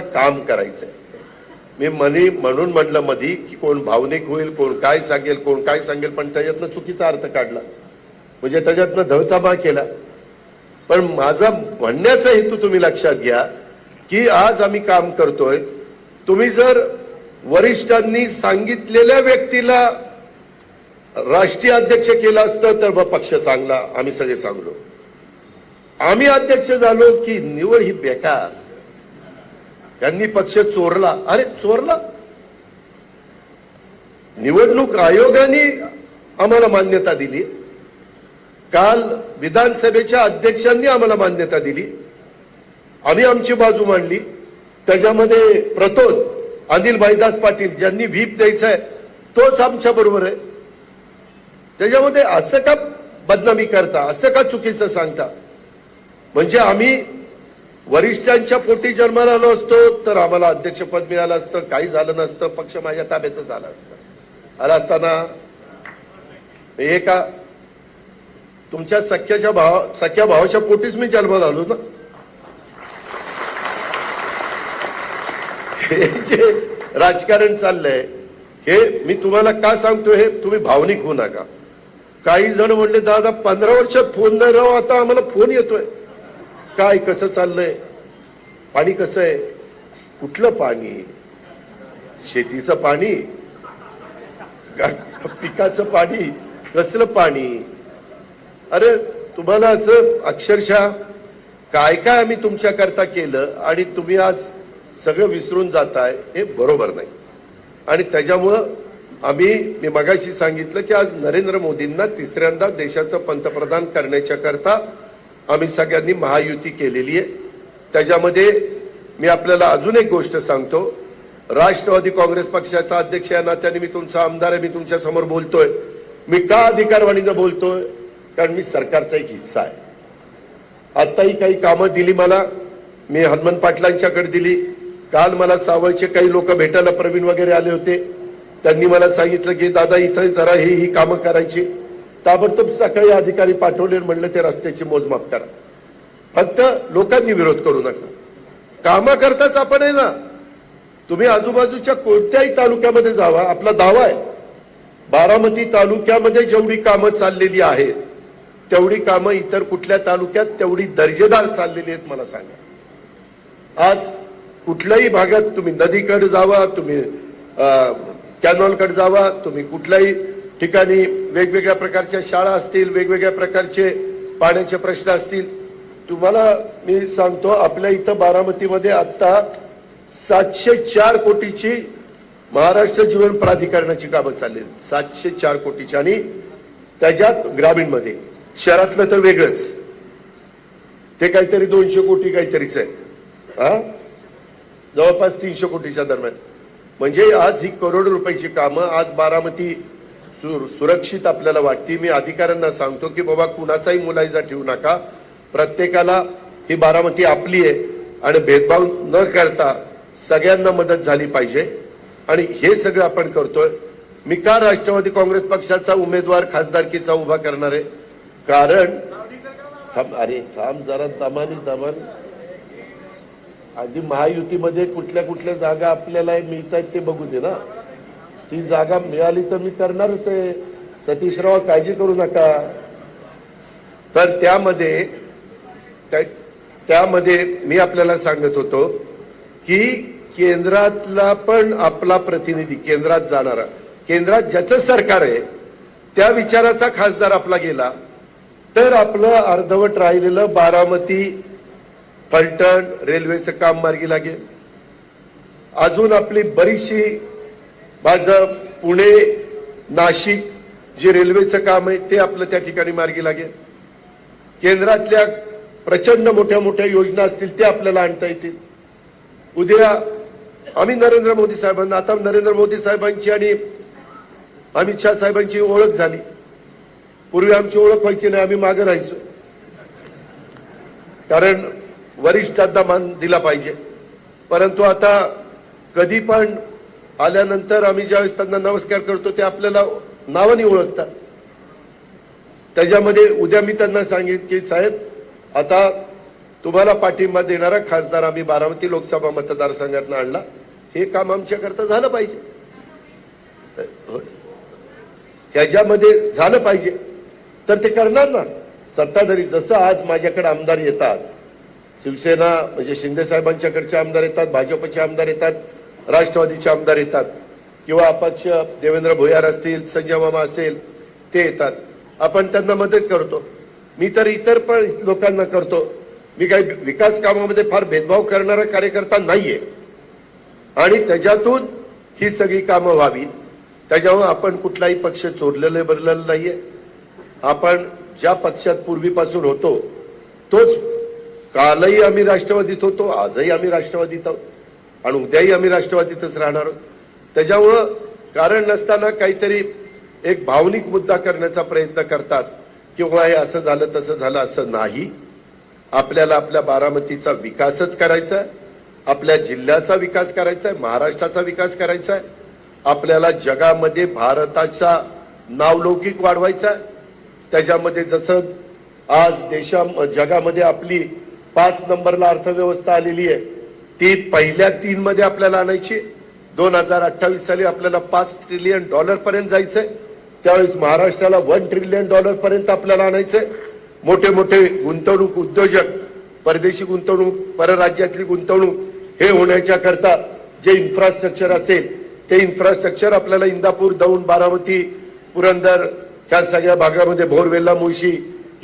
काम करायचंय. Me money म्हणून म्हणलं मधी की कोण भावनिक होईल कोण काय सांगेल कोण काय सांगेल पण त्याच्यातनं चुकीचा अर्थ काढला. म्हणजे त्याच्यातनं धवचाबा केला. पण माझा म्हणण्याचा हेतू तुम्ही लक्षात घ्या की आज आम्ही काम करतोय. तुम्ही जर वरिष्ठांनी सांगितलेल्या व्यक्तीला राष्ट्रीय अध्यक्ष केलं असतं तर मग पक्ष चांगला आम्ही सगळे चांगलो. आम्ही अध्यक्ष झालो की निवड ही बेकार. त्यांनी पक्ष चोरला. अरे चोरला? निवडणूक आयोगाने आम्हाला मान्यता दिली. काल विधानसभेच्या अध्यक्षांनी आम्हाला मान्यता दिली. आम्ही आमची बाजू मांडली. त्याच्यामध्ये प्रतोद अनिल भाईदास पाटील ज्यांनी व्हीप द्यायचा आहे तोच आमच्या बरोबर आहे. त्याच्यामध्ये असं का बदनामी करता असं का चुकीचं सांगता? म्हणजे आम्ही वरिष्ठांच्या पोटी जन्माला आलो असतो तर आम्हाला अध्यक्षपद मिळालं असतं काही झालं नसतं पक्ष माझ्या ताब्यातच आला असतं. आला असताना हे का? तुमच्या सख्याच्या भाव सख्या भावाच्या पोटीच मी जन्माला आलो ना? हे जे राजकारण चाललंय हे मी तुम्हाला का सांगतो हे तुम्ही भावनिक होऊ नका. काही जण म्हणले दादा पंधरा वर्षात फोन नाही राव आता आम्हाला फोन येतोय. काय कसं चाललंय? पाणी कसं आहे? कुठलं पाणी? शेतीचं पाणी? पिकाचं पाणी? कसलं पाणी? अरे तुम्हाला असं अक्षरशः काय काय आम्ही तुमच्या करता केलं आणि तुम्ही आज सगळं विसरून जाताय हे बरोबर नाही. आणि त्याच्यामुळं आम्ही मी मगाशी सांगितलं की आज नरेंद्र मोदींना तिसऱ्यांदा देशाचं पंतप्रधान करण्याच्या करता आम्ही सगळ्यांनी महायुती केलेली आहे. त्याच्यामध्ये मी आपल्याला अजून एक गोष्ट सांगतो. राष्ट्रवादी काँग्रेस पक्षाचा अध्यक्ष या नात्याने मी तुमचा आमदार आहे मी तुमच्यासमोर बोलतोय. मी का अधिकारवाणीनं बोलतोय? कारण मी सरकारचा एक हिस्सा आहे. आताही काही कामं दिली मला. मी हनुमान पाटलांच्याकडे दिली. काल मला सावळचे काही लोक भेटायला प्रवीण वगैरे आले होते. त्यांनी मला सांगितलं की दादा इथं जरा ही ही कामं करायची. ताबडतोब सकाळी अधिकारी पाठवले म्हणलं ते रस्त्याची मोजमाप करा. फक्त लोकांनी विरोध करू नका. कामं करताच आपण आहे ना. तुम्ही आजूबाजूच्या कोणत्याही तालुक्यामध्ये जावा. आपला दावा आहे. बारामती तालुक्यामध्ये जेवढी कामं चाललेली आहेत तेवढी कामं इतर कुठल्या तालुक्यात तेवढी दर्जेदार चाललेली आहेत मला सांगा. आज कुठल्याही भागात तुम्ही नदीकडे जावा तुम्ही कॅनॉलकडे जावा तुम्ही कुठल्याही ठिकाणी वेगवेगळ्या प्रकारच्या शाळा असतील वेगवेगळ्या प्रकारचे पाण्याचे प्रश्न असतील. तुम्हाला मी सांगतो आपल्या इथं बारामतीमध्ये आत्ता सातशे चार कोटीची महाराष्ट्र जीवन प्राधिकरणाची कामं चालली आहेत. सातशे चार कोटीची आणि त्याच्यात ग्रामीणमध्ये. शहरातलं तर वेगळंच. ते काहीतरी दोनशे कोटी काहीतरीच आहे. हा? जवळपास तीनशे कोटीच्या दरम्यान. म्हणजे आज ही करोड रुपयाची कामं आज बारामती सुर सुरक्षित आपल्याला वाटते. मी अधिकाऱ्यांना सांगतो की बाबा कुणाचाही मुलायजा ठेवू नका. प्रत्येकाला ही बारामती आपली आहे आणि भेदभाव न करता सगळ्यांना मदत झाली पाहिजे. आणि हे सगळं आपण करतोय. मी का राष्ट्रवादी काँग्रेस पक्षाचा उमेदवार खासदारकीचा उभा करणार आहे? कारण थांब अरे थांब जरा दमानी दमान आधी महायुतीमध्ये कुठल्या कुठल्या जागा आपल्याला मिळत आहेत ते बघू दे ना. ती जागा मिळाली तर मी करणारच आहे. सतीशराव काळजी करू नका. तर त्यामध्ये त्यामध्ये मी आपल्याला सांगत होतो की केंद्रातला पण आपला प्रतिनिधी केंद्रात जाणारा केंद्रात ज्याचं सरकार आहे त्या विचाराचा खासदार आपला गेला. तर आपलं अर्धवट राहिलेलं बारामती फलटण रेल्वेचं काम मार्गी लागेल. अजून आपली बरीचशी माझं पुणे नाशिक जे रेल्वेचं काम आहे ते आपलं त्या ठिकाणी मार्गी लागेल. केंद्रातल्या प्रचंड मोठ्या मोठ्या योजना असतील ते आपल्याला आणता येतील. उद्या आम्ही नरेंद्र मोदी साहेबांना आता नरेंद्र मोदी साहेबांची आणि अमित शहा साहेबांची ओळख झाली. पूर्वी आमची ओळख व्हायची नाही आम्ही मागे राहायचो. कारण वरिष्ठांना मान दिला पाहिजे. परंतु आता कधी पण आल्यानंतर आम्ही ज्यावेळेस त्यांना नमस्कार करतो ते आपल्याला नावाने ओळखतात. त्याच्यामध्ये उद्या मी त्यांना सांगेन की साहेब आता तुम्हाला पाठिंबा देणारा खासदार आम्ही बारामती लोकसभा मतदारसंघातून आणला. हे काम आमच्याकरता झालं पाहिजे. तर हो. ह्याच्यामध्ये झालं पाहिजे. तर ते करणार ना. सत्ताधारी जसं आज माझ्याकडे आमदार येतात शिवसेना म्हणजे शिंदे साहेबांच्याकडचे आमदार येतात भाजपचे आमदार येतात राष्ट्रवादीचे आमदार येतात किंवा अपक्ष देवेंद्र भुयार असतील संजय मामा असेल ते येतात. आपण त्यांना मदत करतो. मी तर इतर पण लोकांना करतो. मी काही विकास कामामध्ये फार भेदभाव करणारा कार्यकर्ता नाहीये. आणि त्याच्यातून ही सगळी कामं व्हावी त्याच्यामुळे आपण कुठलाही पक्ष चोरलेलं बरलेलं नाहीये. आपण ज्या पक्षात पूर्वीपासून होतो तोच कालही आम्ही राष्ट्रवादीत होतो आजही आम्ही राष्ट्रवादीत आहोत. आणि उद्याही आम्ही राष्ट्रवादीतच राहणार. आहोत त्याच्यामुळं कारण नसताना काहीतरी एक भावनिक मुद्दा करण्याचा प्रयत्न करतात किंवा हे असं झालं तसं झालं असं नाही. आपल्याला आपल्या बारामतीचा विकासच करायचा आहे. आपल्या जिल्ह्याचा विकास करायचा आहे. महाराष्ट्राचा विकास करायचा आहे. आपल्याला जगामध्ये भारताचा नावलौकिक वाढवायचा आहे. त्याच्यामध्ये जसं आज देशा जगामध्ये आपली पाच नंबरला अर्थव्यवस्था आलेली आहे. ती पहिल्या तीन मध्ये आपल्याला आणायची. दोन हजार अठ्ठावीस साली आपल्याला पाच ट्रिलियन डॉलर पर्यंत जायचंय. त्यावेळेस महाराष्ट्राला वन ट्रिलियन डॉलर पर्यंत आपल्याला आणायचंय. मोठे मोठे गुंतवणूक उद्योजक परदेशी गुंतवणूक परराज्यातली गुंतवणूक हे होण्याच्या करता जे इन्फ्रास्ट्रक्चर असेल ते इन्फ्रास्ट्रक्चर आपल्याला इंदापूर दौंड बारामती पुरंदर ह्या सगळ्या भागामध्ये भोरवेल्ला मुळशी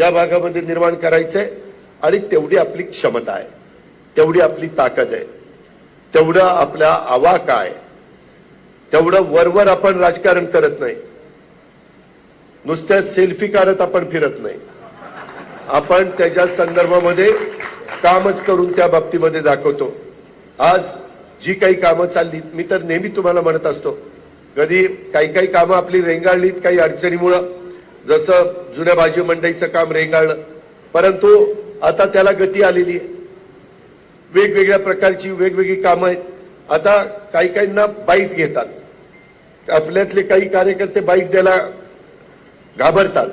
या भागामध्ये निर्माण करायचंय. आणि तेवढी आपली क्षमता आहे. तेवढी आपली ताकद आहे. तेवढा आपला आवा आहे. तेवढं वरवर आपण राजकारण करत नाही. नुसत्या सेल्फी काढत आपण फिरत नाही. आपण त्याच्या संदर्भामध्ये कामच करून त्या बाबतीमध्ये दाखवतो. आज जी काही कामं चाललीत मी तर नेहमी तुम्हाला म्हणत असतो कधी काही काही कामं आपली रेंगाळलीत काही अडचणीमुळं जसं जुन्या भाजी मंडईचं काम रेंगाळलं परंतु आता त्याला गती आलेली आहे. वेगवेगळ्या प्रकारची वेगवेगळी कामं आहेत. आता काही काहींना बाईट घेतात. आपल्यातले काही कार्यकर्ते बाईट द्यायला घाबरतात.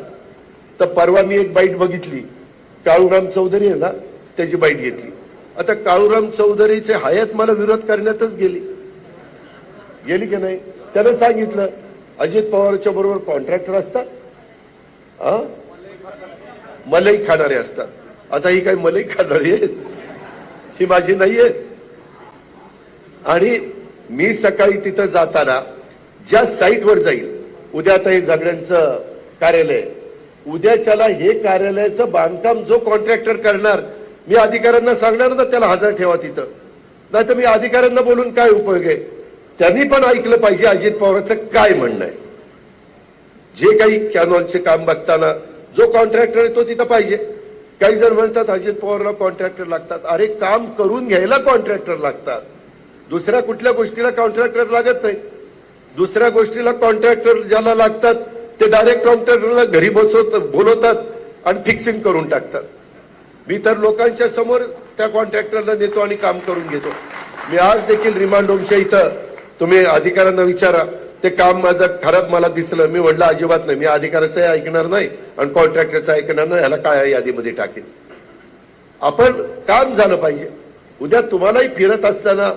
तर परवा मी एक बाईट बघितली. काळूराम चौधरी आहे ना त्याची बाईट घेतली. आता काळूराम चौधरीचे हयात मला विरोध करण्यातच गेली. गेली की नाही? त्यानं सांगितलं अजित पवारच्या बरोबर कॉन्ट्रॅक्टर असतात. हा? मलई खाणारे असतात. आता ही काही मलई खाणारी आहेत? ही माझी नाही आहेत आणि मी सकाळी तिथं जाताना ज्या साईटवर जाईल उद्या आता हे झगड्यांचं कार्यालय उद्याच्याला हे कार्यालयाचं बांधकाम जो कॉन्ट्रॅक्टर करणार मी अधिकाऱ्यांना सांगणार ना त्याला हजर ठेवा तिथं. नाही तर मी अधिकाऱ्यांना बोलून काय उपयोग आहे? त्यांनी पण ऐकलं पाहिजे अजित पवारांचं काय म्हणणं आहे. जे काही कॅनॉलचे काम बघताना जो कॉन्ट्रॅक्टर आहे तो तिथं पाहिजे. काही जण म्हणतात अजित पवारला कॉन्ट्रॅक्टर लागतात. अरे काम करून घ्यायला कॉन्ट्रॅक्टर लागतात. दुसऱ्या कुठल्या गोष्टीला कॉन्ट्रॅक्टर लागत नाही. दुसऱ्या गोष्टीला कॉन्ट्रॅक्टर ज्याला लागतात ते डायरेक्ट कॉन्ट्रॅक्टरला घरी बसवत बोलवतात आणि फिक्सिंग करून टाकतात. मी तर लोकांच्या समोर त्या कॉन्ट्रॅक्टरला देतो आणि काम करून घेतो. मी आज देखील रिमांड होमच्या इथं तुम्ही अधिकाऱ्यांना विचारा. ते काम माझं खराब मला दिसलं. मी म्हटलं अजिबात नाही. मी अधिकाऱ्याचं ऐकणार नाही आणि कॉन्ट्रॅक्टरचं ऐकणार नाही. ह्याला काय यादीमध्ये टाकेन आपण काम झालं पाहिजे. उद्या तुम्हालाही फिरत असताना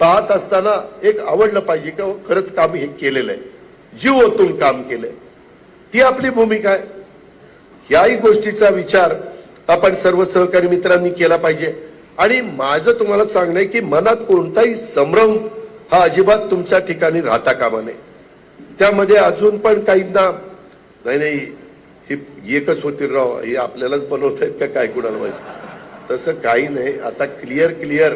पाहत असताना एक आवडलं पाहिजे की हो, खरंच काम हे केलेलं आहे. जीव ओतून काम केलंय. ती आपली भूमिका आहे. याही गोष्टीचा विचार आपण सर्व सहकारी मित्रांनी केला पाहिजे. आणि माझं तुम्हाला सांगणं आहे की मनात कोणताही संभ्रम हा अजिबात तुमच्या ठिकाणी राहता कामा नये. त्यामध्ये अजून पण काहींना नाही नाही ही एकच होतील राव हे आपल्यालाच बनवत आहेत का काय कुणाला माहिती? तसं काही नाही. आता क्लिअर क्लिअर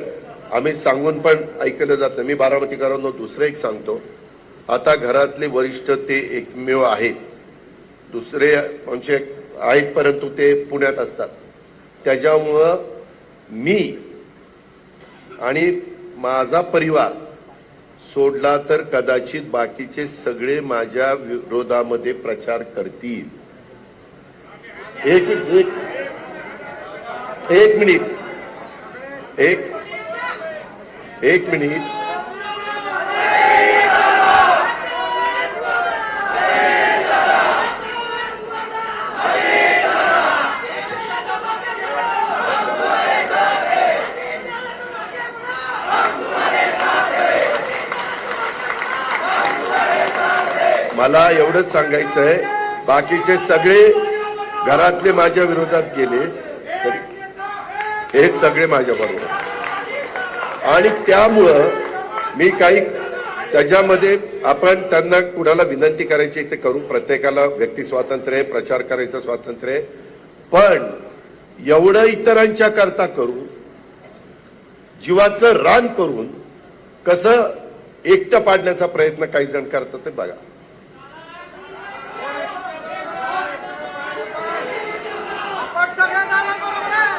आम्ही सांगून पण ऐकलं जात नाही. मी बारामतीकरांना दुसरं एक सांगतो. आता घरातले वरिष्ठ ते एकमेव आहेत. दुसरे म्हणजे आहेत परंतु ते पुण्यात असतात. त्याच्यामुळं मी आणि माझा परिवार सोडला तर कदाचित बाकीचे सगळे माझ्या विरोधामध्ये प्रचार करतील. एक एक एक मिनिट. एक एक मिनिट. मला एवढंच सांगायचं आहे. बाकीचे सगळे घरातले माझ्या विरोधात गेले. तरी हे सगळे माझ्या बरोबर. आणि त्यामुळं मी काही त्याच्यामध्ये आपण त्यांना कुणाला विनंती करायची ते करू. प्रत्येकाला व्यक्ती स्वातंत्र्य आहे प्रचार करायचं स्वातंत्र्य आहे. पण एवढं इतरांच्या करता करू जीवाचं रान करून कसं एकटं पाडण्याचा प्रयत्न काही जण करतात ते बघा आपण सगळ्यांना आला बरोबर आहे.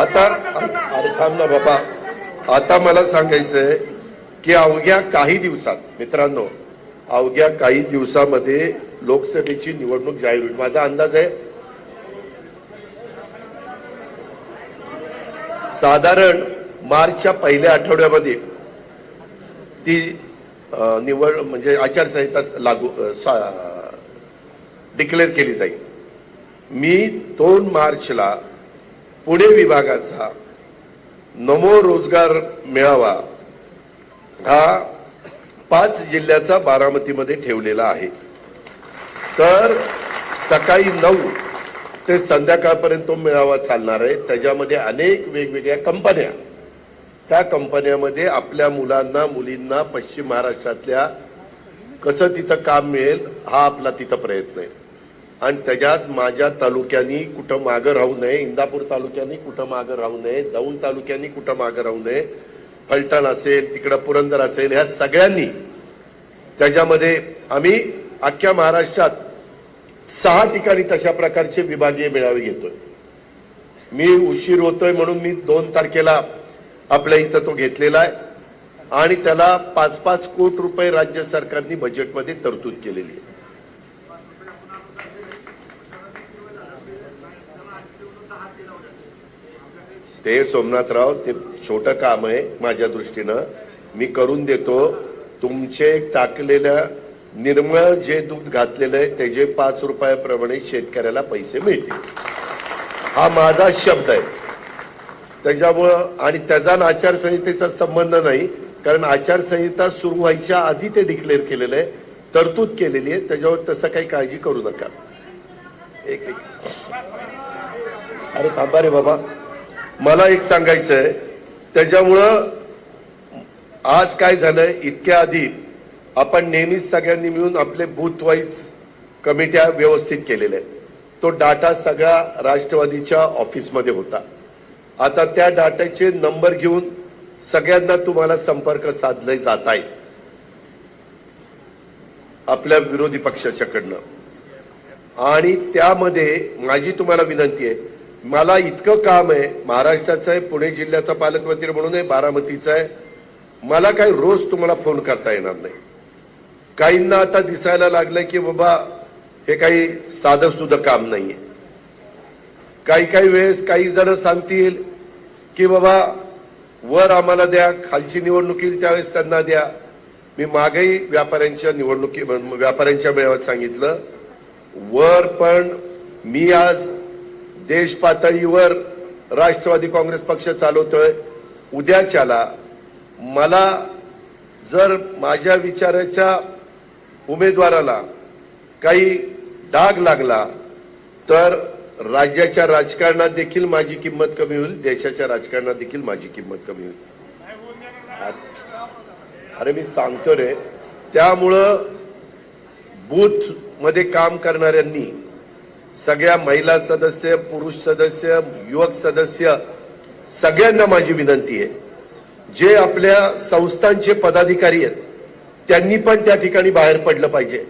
आता अरे थांब ना बाबा. आता मला सांगायचंय की अवघ्या काही दिवसात मित्रांनो अवघ्या काही दिवसामध्ये लोकसभेची निवडणूक जाहीर होईल. माझा अंदाज आहे साधारण मार्चच्या पहिल्या आठवड्यामध्ये ती निवड म्हणजे आचारसंहिता लागू डिक्लेअर केली जाईल. मी दोन मार्चला पुणे विभागाचा नमो रोजगार मेळावा हा पाच जिल्ह्याचा बारामतीमध्ये ठेवलेला आहे. तर सकाळी नऊ ते संध्याकाळपर्यंत तो मेळावा चालणार आहे. त्याच्यामध्ये अनेक वेगवेगळ्या कंपन्या. त्या कंपन्यामध्ये आपल्या मुलांना मुलींना पश्चिम महाराष्ट्रातल्या कसं तिथं काम मिळेल हा आपला तिथं प्रयत्न आहे. आणि त्याच्यात माझ्या तालुक्यांनी कुठं मागं राहू नये इंदापूर तालुक्यांनी कुठं मागं राहू नये दौंड तालुक्यांनी कुठं मागं राहू नये फलटण असेल तिकडं पुरंदर असेल ह्या सगळ्यांनी त्याच्यामध्ये आम्ही अख्ख्या महाराष्ट्रात सहा ठिकाणी तशा प्रकारचे विभागीय मेळावे घेतोय. मी उशीर होतोय म्हणून मी दोन तारखेला आपल्या इथं तो घेतलेला आहे आणि त्याला पाच पाच कोटी रुपये राज्य सरकारने बजेटमध्ये तरतूद केलेली आहे. ते सोमनाथराव ते छोटं काम आहे माझ्या दृष्टीनं. मी करून देतो. तुमचे टाकलेल्या निर्मळ जे दूध घातलेलं आहे त्याचे पाच रुपयाप्रमाणे शेतकऱ्याला पैसे मिळतील. हा माझा शब्द आहे. त्याच्यामुळं आणि त्याचा आचारसंहितेचा संबंध नाही कारण आचारसंहिता सुरू व्हायच्या आधी ते डिक्लेअर केलेलं आहे तरतूद केलेली आहे त्याच्यावर तसं काही काळजी करू नका. एक एक. अरे थांबा रे बाबा. मला एक सांगायचं आहे त्याच्यामुळं आज काय झालंय इतक्या आधी आपण नेहमीच सगळ्यांनी मिळून आपले बूथ वाईज कमिट्या व्यवस्थित केलेल्या आहेत. तो डाटा सगळा राष्ट्रवादीच्या ऑफिसमध्ये होता. आता त्या डाटाचे नंबर घेऊन सगळ्यांना तुम्हाला संपर्क साधले जात आहे आपल्या विरोधी पक्षाच्याकडनं. आणि त्यामध्ये माझी तुम्हाला विनंती आहे मला इतकं काम आहे महाराष्ट्राचं आहे पुणे जिल्ह्याचा पालकमंत्री म्हणून आहे बारामतीचा आहे. मला काही रोज तुम्हाला फोन करता येणार नाही. काहींना आता दिसायला लागलं की बाबा हे काही साधं सुद्धा काम नाहीये. काही काही वेळेस काही जण सांगतील की बाबा वर आम्हाला द्या खालची निवडणूक येईल त्यावेळेस त्यांना द्या. मी मागेही व्यापाऱ्यांच्या निवडणुकी व्यापाऱ्यांच्या मेळाव्यात सांगितलं. वर पण मी आज देश पातळीवर राष्ट्रवादी काँग्रेस पक्ष चालवतोय. उद्याच्याला मला जर माझ्या विचाराच्या उमेदवाराला काही डाग लागला तर राज्याच्या राजकारणात देखील माझी किंमत कमी होईल देशाच्या राजकारणात देखील माझी किंमत कमी होईल. अरे मी सांगतो रे. त्यामुळं बूथमध्ये काम करणाऱ्यांनी सगळ्या महिला सदस्य पुरुष सदस्य युवक सदस्य सगळ्यांना माझी विनंती आहे. जे आपल्या संस्थांचे पदाधिकारी आहेत त्यांनी पण त्या ठिकाणी बाहेर पडलं पाहिजे.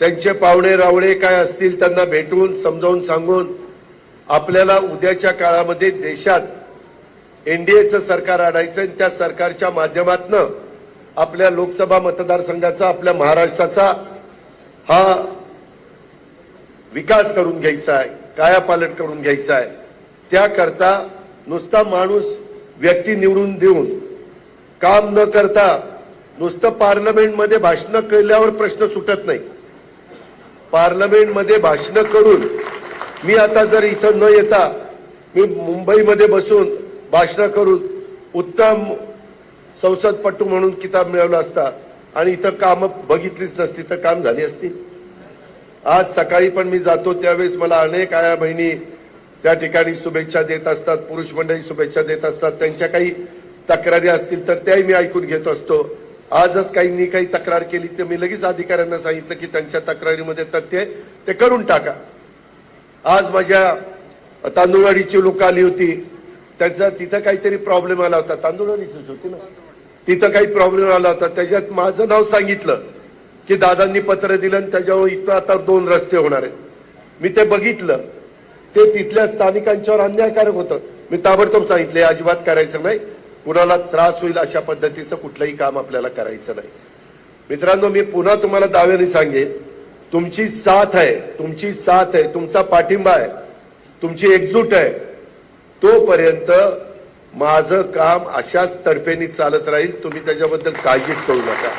त्यांचे पाहुणे रावळे काय असतील त्यांना भेटून समजावून सांगून आपल्याला उद्याच्या काळामध्ये देशात एनडीएचं सरकार आणायचं आणि त्या सरकारच्या माध्यमातनं आपल्या लोकसभा मतदारसंघाचा आपल्या महाराष्ट्राचा हा विकास करून घ्यायचा आहे कायापालट करून घ्यायचा आहे. त्याकरता नुसता माणूस व्यक्ती निवडून देऊन काम न करता नुसतं पार्लमेंटमध्ये भाषणं केल्यावर प्रश्न सुटत नाही. पार्लमेंटमध्ये भाषणं करून मी आता जर इथं न येता मी मुंबईमध्ये बसून भाषणं करून उत्तम संसदपटू म्हणून किताब मिळवला असता आणि इथं कामं बघितलीच नसती तर काम झाली असती. आज सकाळी पण मी जातो त्यावेळेस मला अनेक आया बहिणी त्या ठिकाणी शुभेच्छा देत असतात पुरुष मंडळी शुभेच्छा देत असतात. त्यांच्या काही तक्रारी असतील तर त्याही मी ऐकून घेत असतो. आजच काहींनी काही तक्रार केली तर मी लगेच अधिकाऱ्यांना सांगितलं की त्यांच्या तक्रारीमध्ये तथ्य ते करून टाका. आज माझ्या तांदूळवाडीची लोक आली होती. त्यांचा तिथं काहीतरी प्रॉब्लेम आला होता. तांदूळवाडीचीच होती ना? तिथं काही प्रॉब्लेम आला होता. त्याच्यात माझं नाव सांगितलं. की दादांनी पत्र दिलं आणि त्याच्यावर इथं आता दोन रस्ते होणार आहेत. मी ते बघितलं. ते तिथल्या स्थानिकांच्यावर अन्यायकारक होतं. मी ताबडतोब सांगितले अजिबात करायचं नाही. कुणाला त्रास होईल अशा पद्धतीचं कुठलंही काम आपल्याला करायचं नाही. मित्रांनो मी पुन्हा तुम्हाला दाव्याने सांगेन तुमची साथ आहे तुमची साथ आहे तुमचा पाठिंबा आहे तुमची एकजूट आहे. तोपर्यंत माझं काम अशाच तडफेनी चालत राहील. तुम्ही त्याच्याबद्दल काळजीच करू नका.